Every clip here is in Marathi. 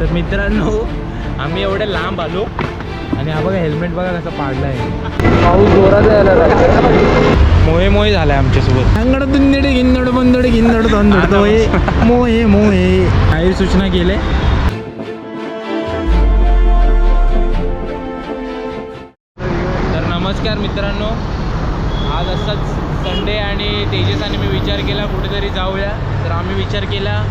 तर मित्रांनो आम्ही एवढे लांब आलो आणि हा बघा हेल्मेट बघा कसं पाडलाय. पाऊस जोरात यायला मोहे मोहे झालाय आमच्यासोबत. अंगड दुंदडे गिंदड बंदड गिंदड मोहे मोहे मोहे. काही सूचना केले तर नमस्कार मित्रांनो. आज असंच संडे आणि तेजस आणि मी विचार केला कुठेतरी जाऊया. तर आम्ही विचार केला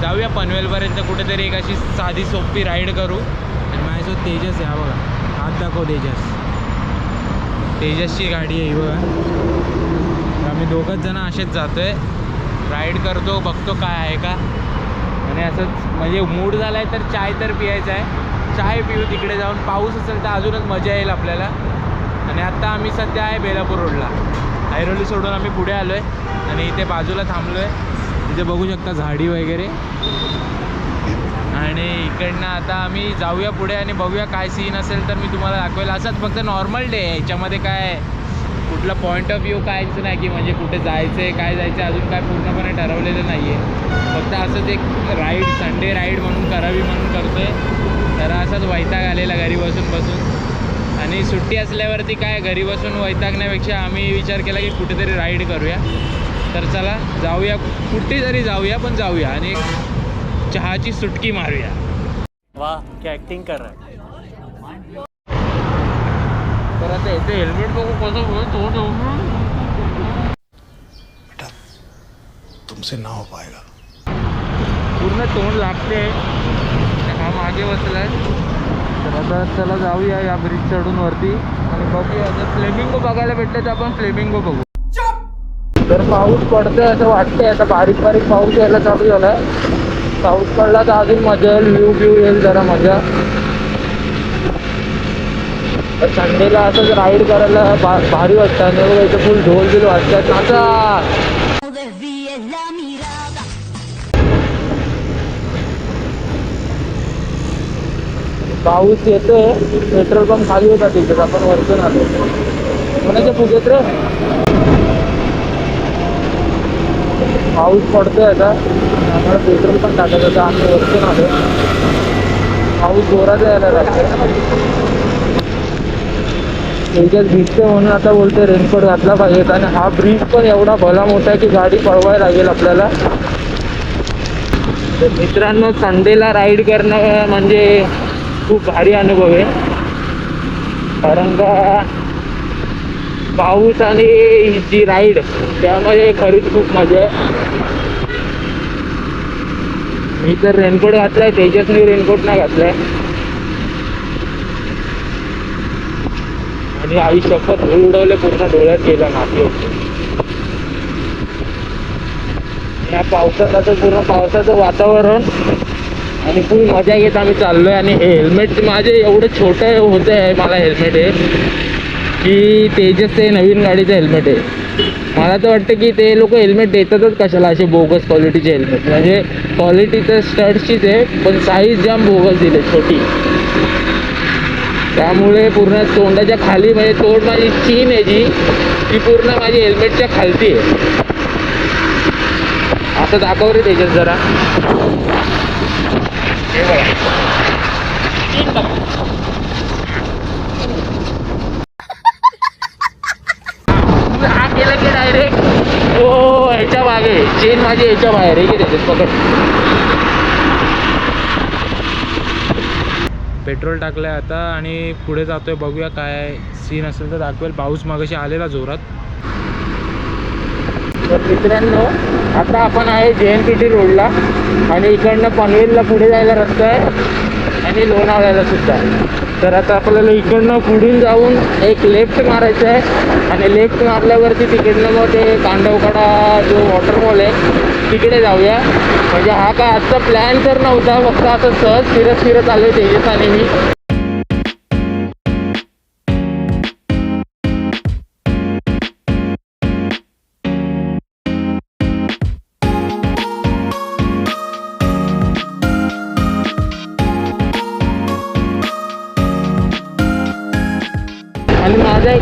जाऊया पनवेलपर्यंत कुठेतरी एक अशी साधी सोपी राईड करू. आणि माझ्यासोबत तेजस आहे हा बघा. हात दाखव तेजस. तेजसची गाडी आहे बघा. आम्ही दोघंच जण असेच जातोय. राईड करतो बघतो काय आहे का. आणि असंच म्हणजे मूड झाला आहे तर चाय तर पियायचा आहे. चाय पिऊ तिकडे जाऊन पाऊस असेल तर अजूनच मजा येईल आपल्याला. आणि आत्ता आम्ही सध्या आहे बेलापूर रोडला ऐरोली सोडून आम्ही पुढे आलो आहे आणि इथे बाजूला थांबलो आहे इथे बघू शकता झाडी वगैरे. आणि इकडनं आता आम्ही जाऊया पुढे आणि बघूया काय सीन असेल तर मी तुम्हाला दाखवेल. असंच फक्त नॉर्मल डे आहे. याच्यामध्ये काय कुठला पॉईंट ऑफ व्ह्यू कायच नाही की म्हणजे कुठे जायचं आहे काय जायचं आहे अजून काय पूर्णपणे ठरवलेलं नाही आहे फक्त असंच एक राईड संडे राईड म्हणून करावी म्हणून करतो आहे तर असाच वैताग आलेला घरी बसून बसून. आणि सुट्टी असल्यावरती काय घरी बसून वैतागण्यापेक्षा आम्ही विचार केला की कुठेतरी राईड करूया. तर चला जाऊया कुठे तरी जाऊया पण जाऊया आणि एक चहाची सुटकी मारूया. वाह क्या एक्टिंग कर रहा है. तर आता येते हेल्मेट बघू कसं तो तुमसे ना हो पाएगा पूर्ण तोंड लागते. हा मागे बसलाय. तर आता चला जाऊया या ब्रिज चढून वरती. आणि बघूया जर फ्लेमिंगो बघायला भेटले तर आपण फ्लेमिंगो बघू. तर पाऊस पडतोय असं वाटतंय आता बारीक बारीक पाऊस यायला चालू झालाय पाऊस पडला तर अजून मजा येईल व्ह्यू व्ह्यू येईल जरा मजा. संडेला असंच राईड करायला भारी वाटतं. आणि इथं फुल ढोल बिल वाटतात नाचा! पाऊस येतोय पेट्रोल पंप खाली होता तिथे आपण वरतून आलो. म्हणायचं फुगेत रे? पाऊस पडतोय आता. आम्हाला पेट्रोल पण टाकत होता. आम्ही वरतून आलो. पाऊस जोरात यायला लागला. त्याच्यात भिजते म्हणून आता बोलते रेनकोट घातला पाहिजे. आणि हा ब्रिज पण एवढा भला मोठा आहे की गाडी पळवायला लागेल आपल्याला. तर मित्रांनो संडेला राईड करणं म्हणजे खूप भारी अनुभव आहे. कारण का पाऊस आणि जी राईड त्यामध्ये खरीच खूप मजा आहे. मी तर रेनकोट घातलाय तेजसने रेनकोट नाही घातलाय. आणि आई शपथ धूळ उडवले पूर्ण डोळ्यात गेला नाते या पावसात आता पूर्ण पावसाचं वातावरण आणि फुल मजा घेत आम्ही चाललोय आणि हे हेल्मेट माझे एवढं छोटं होतं आहे मला हेल्मेट आहे की तेजस ते नवीन गाडीचं हेल्मेट आहे मला तर वाटतं की ते लोक हेल्मेट देतातच कशाला असे बोगस क्वालिटीचे हेल्मेट म्हणजे क्वालिटी तर स्टड्सचीच आहे पण साईज जाम बोगस दिले छोटी. त्यामुळे पूर्ण तोंडाच्या खाली म्हणजे तोंड माझी चीन आहे जी ती पूर्ण माझी हेल्मेटच्या खालती आहे. आता दाखव रे त्याच्यात जरा. हे बघा. चीन बघ. हा हा केला की डायरेक्ट हो ह्याच्या मागे चेन माझी ह्याच्या बाहेर. आहे की त्याच्यात पकड. पेट्रोल टाकलंय आता आणि पुढे जातोय बघूया काय सीन असेल तर दाखवेल. पाऊस मागाशी आलेला जोरात. तर मित्रांनो आता आपण आहे जे एन पी टी रोडला आणि इकडनं पनवेलला पुढे जायला रस्ता आहे. आणि लोणावळ्याला सुद्धा. तर आता आपल्याला इकडनं पुढून जाऊन एक लेफ्ट मारायचं आहे. आणि लेफ्ट मारल्यावरती तिकडनं मग ते कांडवकडा जो वॉटरफॉल आहे तिकडे जाऊया. म्हणजे हा काय आजचा प्लॅन तर नव्हता फक्त असं सहज फिरत फिरत आलो तेजस आणि मी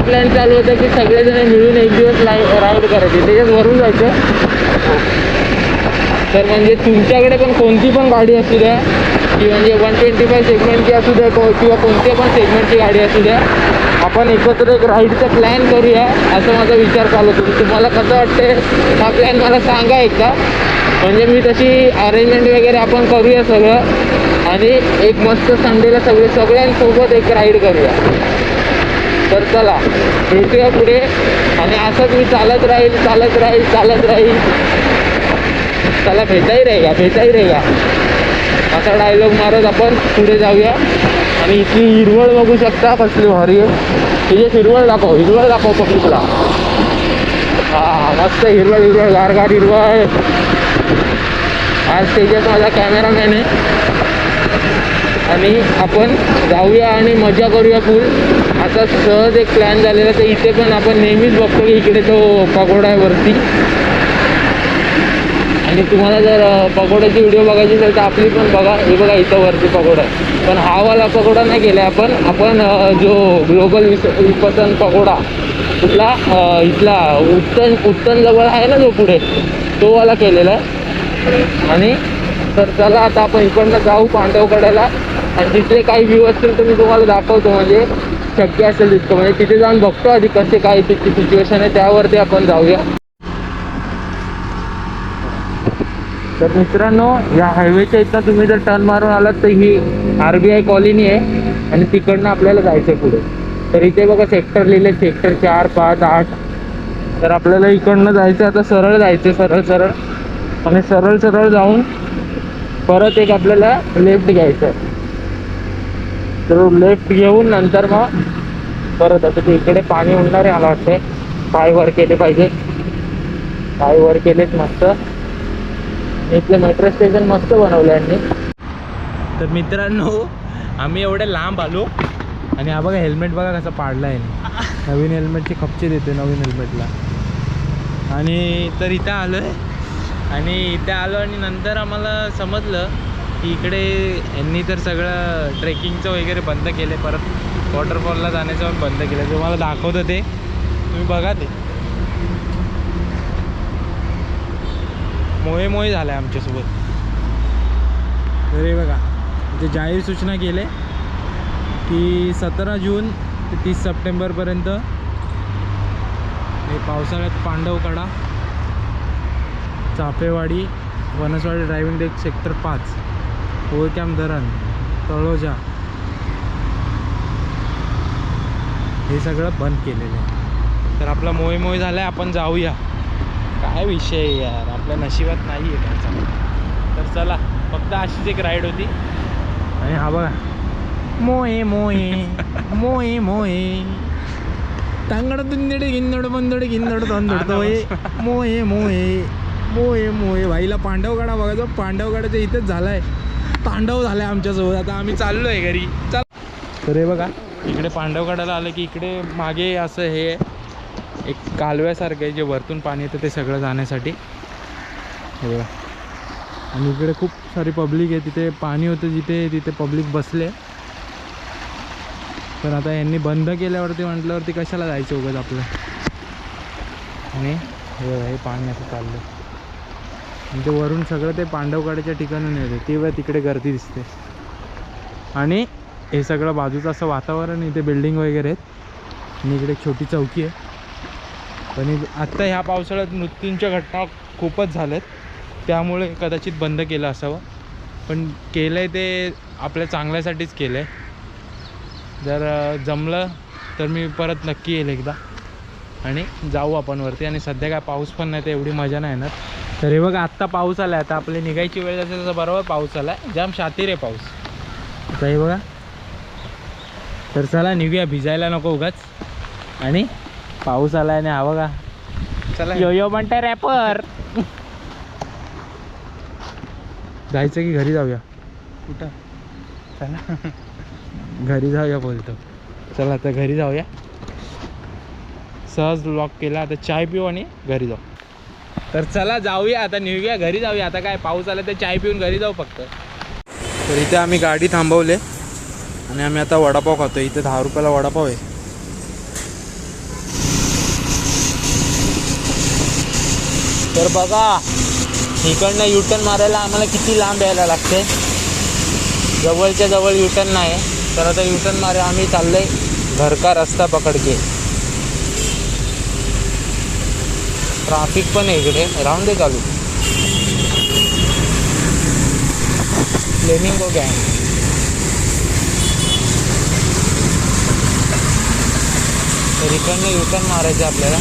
प्लॅन चालू होता की सगळेजण मिळून एक दिवस लाईव्ह राईड करायचे. त्याच्यात वरून जायचं. तर म्हणजे तुमच्याकडे पण कोणती पण गाडी असू द्या की म्हणजे वन ट्वेंटी फाय सेगमेंटची असू द्या किंवा कोणत्या पण सेगमेंटची गाडी असू द्या आपण एकत्र एक राईडचा प्लॅन करूया असं माझा विचार चालू होतो. तुम्हाला कसं वाटते हा प्लॅन मला सांगा एकदा. म्हणजे मी तशी अरेंजमेंट वगैरे आपण करूया सगळं आणि एक मस्त संडेला सगळे सगळ्यांसोबत एक राईड करूया. तर चला भेटूया पुढे. आणि असंच मी चालत राहील चालत राहील चालत राहील. चला भेटाही रहेगा भेटाही रहेगा असा डायलॉग मारत आपण पुढे जाऊया. आणि इथली हिरवळ बघू शकता कसली भारी तिचे तिथे हिरवळ दाखव हिरवळ दाखव पब्लिकला. हा मस्त हिरवळ हिरवळ गारगार हिरवळ. आज त्याच्यात माझा कॅमेरामॅन आहे. आणि आपण जाऊया आणि मजा करूया फुल आता सहज एक प्लॅन झालेला तर इथे पण आपण नेहमीच बघतो की इकडे तो पकोडा आहे वरती. आणि तुम्हाला जर पकोड्याची व्हिडिओ बघायची असेल तर आपली पण बघा. हे बघा इथं वरती पकोडा आहे. पण हा वाला पकोडा नाही केला आपण. आपण जो ग्लोबल विस विपसन पकोडा कुठला इथला उत्तन उत्तन जवळ आहे ना जो पुढे तो वाला केलेला आहे. आणि तर चला आता आपण इकडनं जाऊ पांडवकड्याला आणि तिथले काही व्ह्यू असतील तर मी तुम्हाला दाखवतो. म्हणजे शक्य असेल तितकं. म्हणजे तिथे जाऊन बघतो आधी कसे काय तिथची सिच्युएशन आहे त्यावरती आपण जाऊया. तर मित्रांनो या हायवेच्या इथं तुम्ही जर टर्न मारून आलात तर ही आर बी आय कॉलनी आहे आणि तिकडनं आपल्याला जायचं आहे पुढे. तर इथे बघा सेक्टर लिहिले सेक्टर चार पाच आठ. तर आपल्याला इकडनं जायचं आता सरळ जायचं सरळ सरळ. आणि सरळ सरळ जाऊन परत एक आपल्याला लेफ्ट घ्यायचं आहे. तर लेफ्ट घेऊन नंतर मग परत आता ते इकडे पाणी उडणार आहे मला वाटते पाय वर केले पाहिजे. पाय वर केलेत मस्त. इथले मेट्रो स्टेशन मस्त बनवले यांनी. तर मित्रांनो आम्ही एवढे लांब आलो. आणि हा बघा हेल्मेट बघा कसं पाडला आहे नवीन हेल्मेटची खपचे देते नवीन हेल्मेटला आणि तर इथं आलो आहे आणि इथे आलो आणि नंतर आम्हाला समजलं की इकडे यांनी तर सगळं ट्रेकिंगचं वगैरे बंद केले. परत वॉटरफॉलला जाण्याचं पण बंद केलं. तुम्हाला दाखवतं ते तुम्ही बघा ते. मोहे मोहे झालं आहे आमच्यासोबत अरे बघा इथे जाहीर सूचना केले की सतरा जून ते तीस सप्टेंबरपर्यंत हे पावसाळ्यात Pandavkada Chafewadi Vanaswadi driving deck sector पाच. ओळकॅम धरण तळोजा. हे सगळं बंद केलेलं आहे. तर आपला मोहे मोहे झाला आहे आपण जाऊया. काय विषय आहे यार आपल्या नशिबात नाही आहे चांगलं तर चला फक्त अशीच एक राईड होती. आणि हा बघा. मोये मोये मोये मोये तांगड तुंदड गिंदड बंदड गिंदड तंदड तोये मोये मोये मोये मोये भाईला पांडवगाडा बघायचा. पांडवगाड्याच्या इथेच झालाय. तांडव झालाय आमच्यासोबत. आता आम्ही चाललोय घरी. चल. तर हे बघा इकडे पांडवगडाला आलं की इकडे मागे असं हे आहे, एक कालव्यासारखं आहे जे वरतून पाणी येतं ते सगळं जाण्यासाठी. हे बघा. आणि इकडे खूप सारी पब्लिक आहे तिथे पाणी होतं जिथे तिथे पब्लिक बसले. पण आता यांनी बंद केल्यावरती म्हटल्यावरती कशाला जायचं उगत आपलं? आणि हे पाणी असं चाललं आहे ते वरून सगळं ते पांडवगडाच्या ठिकाणून येते. तेव्हा तिकडे गर्दी दिसते. आणि हे सगळं बाजूचं असं वातावरण इथे बिल्डिंग वगैरे आहेत. आणि इकडे एक छोटी चौकी आहे. पण आत्ता ह्या पावसाळ्यात मृत्यूंच्या घटना खूपच झाल्यात. त्यामुळे कदाचित बंद केलं असावं. पण केलं आहे ते आपल्या चांगल्यासाठीच केलं आहे जर जमलं तर मी परत नक्की येईल एकदा. आणि जाऊ आपण वरती. आणि सध्या काय पाऊस पण नाही तर एवढी मजा नाही येणार. तर हे बघा आत्ता पाऊस आला आहे आता आपली निघायची वेळ असेल तसं बरोबर पाऊस आला आहे जाम शातीर आहे पाऊस. आता हे बघा. तर चला निघूया भिजायला नको उगाच. आणि पाऊस आला आणि हा बघा. चला. यो यो म्हणताय रॅपर जायचं की घरी जाऊया. कुठं? चला. घरी जाऊया बोलतो. चला आता घरी जाऊया. सहज लॉक केला आता चाय पिऊ आणि घरी जाऊ. तर चला जाऊया आता निघूया घरी जाऊया. आता काय पाऊस आला तर चाय पिऊन घरी जाऊ फक्त. तर इथे आम्ही गाडी थांबवले. आणि आम्ही आता वडापाव खातो इथे दहा रुपयाला वडापाव आहे. तर बघा इकडनं युटर्न मारायला आम्हाला किती लांब यायला लागते. जवळच्या जवळ युटर्न नाही. तर आता युटर्न मारे आम्ही चाललोय घर का रस्ता पकड के ट्राफिक पण आहे इकडे. राहून दे चालू. फ्लेमिंगो गँग रिटर्न रिटर्न मारायचं आपल्याला.